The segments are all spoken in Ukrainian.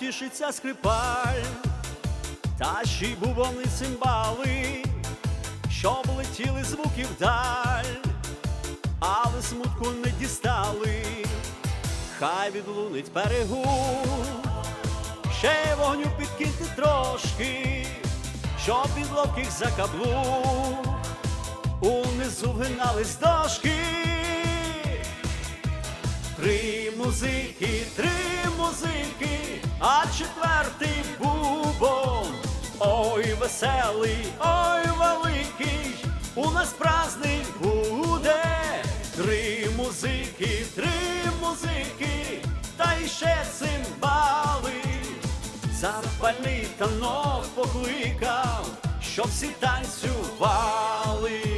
тішиться скрипаль, та ще й бубони цимбали, щоб летіли звуки вдаль, але смутку не дістали, хай відлунить перегук, ще вогню підкиньте трошки, щоб від ловких за каблук унизу вгинались дошки. Три музики, три музики, а четвертий бубон. Ой, веселий, ой, великий, у нас праздник буде. Три музики, три музики, та іще цимбали. Запальний танок покликав, щоб всі танцювали.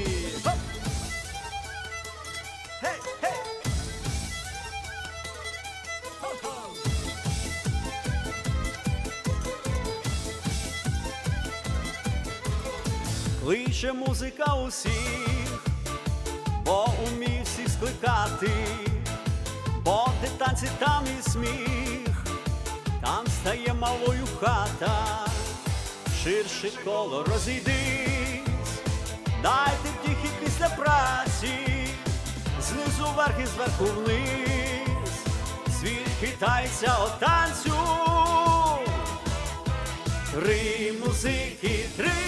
Кличе музика усіх, бо уміє всіх скликати, бо де танці, там і сміх, там стає малою хата, ширше коло розійдись, дайте втіхи після праці, знизу вверх і зверху вниз, світ хитається от танцю. Три музики, три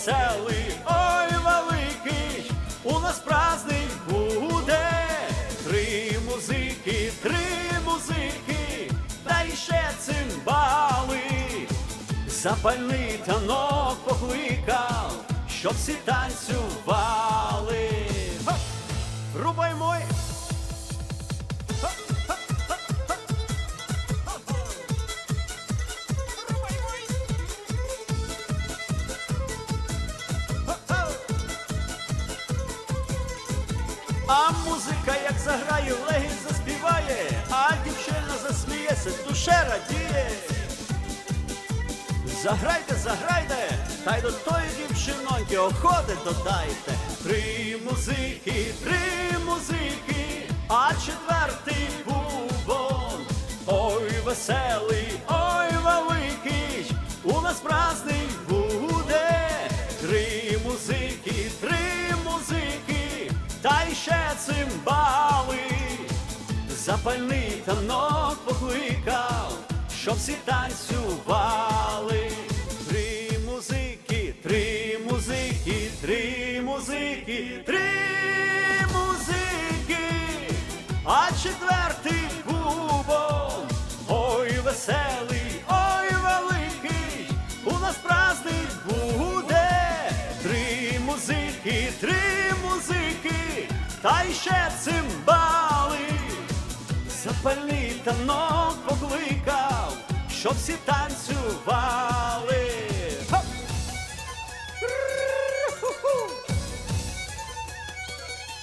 веселий, ой, великий, у нас праздник буде. Три музики, три музики, та іще цимбали. Запальний танок покликав, щоб всі танцювали. Рубай мой! А музика, як заграє, легінь заспіває, а дівчина засміється, душе радіє. Заграйте, заграйте, та й до тої дівчиноньки охоти додайте. Три музики, три музики, а четвертий бубон. Ой, веселий, ой, великий, у нас праздник буде. Три музики, три ще цимбали. Запальний танок покликав, щоб всі танцювали. Три музики, три музики, три музики, три музики, а четвертий бубон. Ой, веселий, ой, великий, у нас праздник буде. Три музики, три та ще цимбали. Запальний танок покликав, щоб всі танцювали.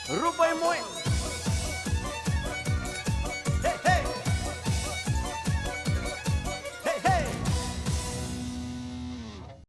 Рубай мой